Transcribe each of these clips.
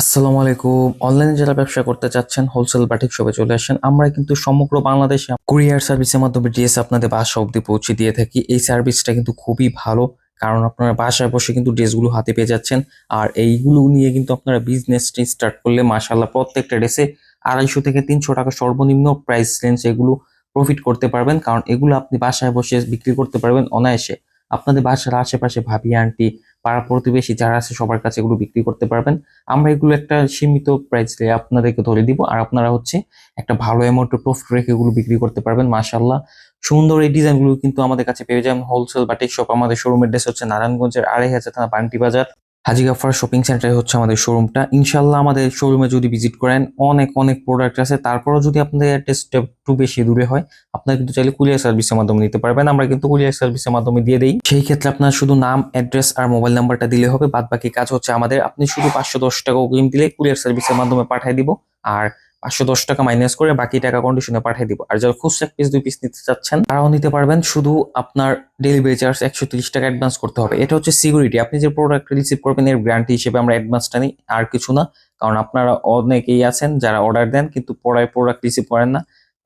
আসসালামু আলাইকুম। অনলাইনে যারা ব্যবসা করতে চাচ্ছেন হোলসেল বাটিক শপে চলে আসেন, আমরা কিন্তু সমগ্র বাংলাদেশে কুরিয়ার সার্ভিসের মাধ্যমে ড্রেস আপনাদের বাসা অবধি পৌঁছে দিয়ে থাকি। এই সার্ভিসটা কিন্তু খুবই ভালো, কারণ আপনারা বাসায় বসে কিন্তু ড্রেসগুলো হাতে পেয়ে যাচ্ছেন। আর এইগুলো নিয়ে কিন্তু আপনারা বিজনেসটি স্টার্ট করলে মাশাল্লাহ প্রত্যেকটা ড্রেসে আড়াইশো থেকে তিনশো টাকা সর্বনিম্ন প্রাইস রেঞ্জ এগুলো প্রফিট করতে পারবেন। কারণ এগুলো আপনি বাসায় বসে বিক্রি করতে পারবেন অনায়াসে। আপনাদের বাসার আশেপাশে ভাবি, আন্টি, পাড়া প্রতিবেশী যারা আছে সবার কাছে এগুলো বিক্রি করতে পারবেন। আমরা এগুলো একটা সীমিত প্রাইস আপনাদেরকে ধরে দিব। আর আপনারা হচ্ছে একটা ভালো অ্যামাউন্টের প্রফিট রেখে এগুলো বিক্রি করতে পারবেন মাশাল্লাহ সুন্দর এই ডিজাইনগুলো কিন্তু আমাদের কাছে পেয়ে যাবেন হোলসেল বা শপ আমাদের শোরুমের ড্রেস হচ্ছে নারায়ণগঞ্জের আড়াই হাজার থানা, বান্টি বাজার। হাজি গাফার শপিং সেন্টারে হচ্ছে আমাদের শোরুমটা। ইনশাল্লাহ আমাদের শোরুমে যদি ভিজিট করেন, অনেক অনেক প্রোডাক্ট আছে। তারপরেও যদি আপনাদের অ্যাড্রেসটা একটু বেশি দূরে হয়, আপনারা কিন্তু চাইলে কুরিয়ার সার্ভিসের মাধ্যমে নিতে পারবেন। আমরা কিন্তু কুরিয়ার সার্ভিসের মাধ্যমে দিয়ে দিই। সেই ক্ষেত্রে আপনার শুধু নাম অ্যাড্রেস আর মোবাইল নাম্বারটা দিলে হবে। বাদ বাকি কাজ হচ্ছে আমাদের। আপনি শুধু পাঁচশো দশ টাকা অগ্রিম দিলে কুরিয়ার সার্ভিসের মাধ্যমে পাঠিয়ে দিব। আর পাঁচশো দশ টাকা মাইনাস করে বাকি টাকা কন্ডিশনে পাঠিয়ে দিব। আর যারা খুচরা এক পিস দুই পিস নিতে চাচ্ছেন, তারাও নিতে পারবেন। শুধু আপনার ডেলিভারি চার্জ একশো তিরিশ টাকা অ্যাডভান্স করতে হবে। এটা হচ্ছে সিকিউরিটি আপনি যে প্রোডাক্ট রিসিভ করবেন, এর গ্যারান্টি হিসেবে আমরা অ্যাডভান্সটা নিই, আর কিছু না। কারণ আপনারা অনেকেই আছেন যারা অর্ডার দেন, কিন্তু পড়ায় প্রোডাক্ট রিসিভ করেন না।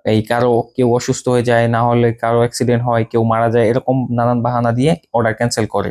এই কারও কেউ অসুস্থ হয়ে যায়, না হলে কারও অ্যাক্সিডেন্ট হয়, কেউ মারা যায়, এরকম নানান বাহানা দিয়ে অর্ডার ক্যান্সেল করে।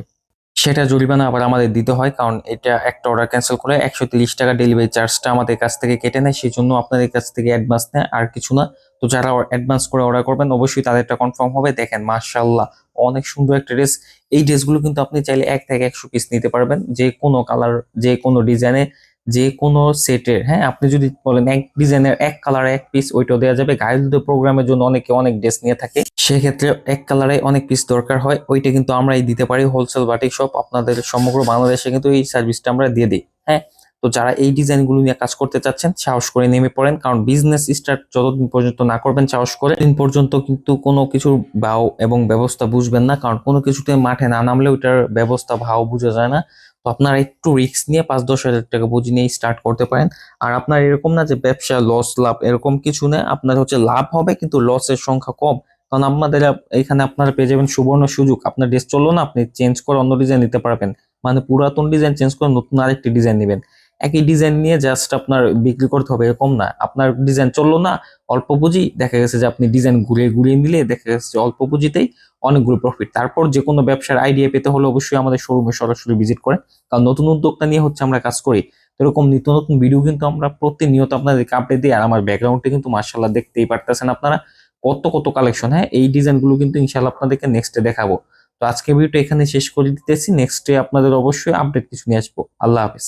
সেটা জরিমানা আবার আমাদের দিতে হয়, কারণ এটা একটা অর্ডার ক্যান্সেল করে একশো তিরিশ টাকা ডেলিভারি চার্জটা আমাদের কাছ থেকে কেটে নেয় সেই জন্য আপনাদের কাছ থেকে অ্যাডভান্স নেয়, আর কিছু না। তো যারা অ্যাডভান্স করে অর্ডার করবেন, অবশ্যই তাদেরটা কনফার্ম হবে। দেখেন মার্শাল্লাহ অনেক সুন্দর একটা ড্রেস এই ড্রেসগুলো কিন্তু আপনি চাইলে এক থেকে একশো পিস নিতে পারবেন, যে কোনো কালার যে কোনো ডিজাইনে যে কোনো সেটের হ্যাঁ আপনি যদি বলেন এক ডিজাইনের এক কালার এক পিস ওইটাও দেওয়া যাবে। গায়ে প্রোগ্রামের জন্য অনেকে অনেক ড্রেস নিয়ে থাকে। সেক্ষেত্রে এক কালারে অনেক পিস দরকার হয়। ওইটা কিন্তু আমরাই দিতে পারি হোলসেল বাটিক শপ আপনাদের সমগ্র বাংলাদেশে কিন্তু এই সার্ভিসটা আমরা দিয়ে দিই হ্যাঁ? তো যারা এই ডিজাইনগুলো নিয়ে কাজ করতে চাচ্ছেন, সাহস করে নেমে পড়েন। কারণ বিজনেস স্টার্ট যতদিন পর্যন্ত না করবেন, সাহস করে দিন পর্যন্ত কিন্তু কোনো কিছুর ভাও এবং ব্যবস্থা বুঝবেন না। কারণ কোনো কিছুতে মাঠে না নামলে ওইটার ব্যবস্থা, ভাও বোঝা যায় না। তো আপনারা একটু রিস্ক নিয়ে পাঁচ দশ হাজার টাকা বুঝি নিয়ে স্টার্ট করতে পারেন। আর আপনার এরকম না যে ব্যবসা লস লাভ এরকম কিছু না। আপনার হচ্ছে লাভ হবে, কিন্তু লসের সংখ্যা কম। কারণ আপনাদের এখানে আপনারা পেয়ে যাবেন সুবর্ণ সুযোগ। আপনার ড্রেস চলল না, আপনি চেঞ্জ করে অন্য ডিজাইন নিতে পারবেন। মানে পুরাতন ডিজাইন চেঞ্জ করে নতুন আরেকটি ডিজাইন নেবেন। একই ডিজাইন নিয়ে জাস্ট আপনার বিক্রি করতে হবে, এরকম না। আপনার ডিজাইন চলল না, অল্প পুঁজি, দেখা গেছে যে আপনি ডিজাইন ঘুরিয়ে ঘুরিয়ে নিলে, দেখা গেছে অল্প পুঁজিতেই অনেকগুলো প্রফিট তারপর যে কোনো ব্যবসার আইডিয়া পেতে হলে অবশ্যই আমাদের শোরুমে সরাসরি ভিজিট করেন। কারণ নতুন উদ্যোক্তা নিয়ে হচ্ছে আমরা কাজ করি। এরকম নিত্য নতুন ভিডিও কিন্তু আমরা প্রতিনিয়ত আপনাদেরকে আপডেট দিই। আর আমার ব্যাকগ্রাউন্ডে কিন্তু মার্শাল্লাহ দেখতেই পারতেছেন আপনারা। কত কত কালেকশন হ্যাঁ? এই ডিজাইনগুলো কিন্তু ইনশাল্লাহ আপনাদেরকে নেক্সটে দেখাবো। তো আজকে ভিডিওটা এখানে শেষ করে দিতেছি। নেক্সটে আপনাদের অবশ্যই আপডেট কিছু নিয়ে আসব। আল্লাহ হাফিজ।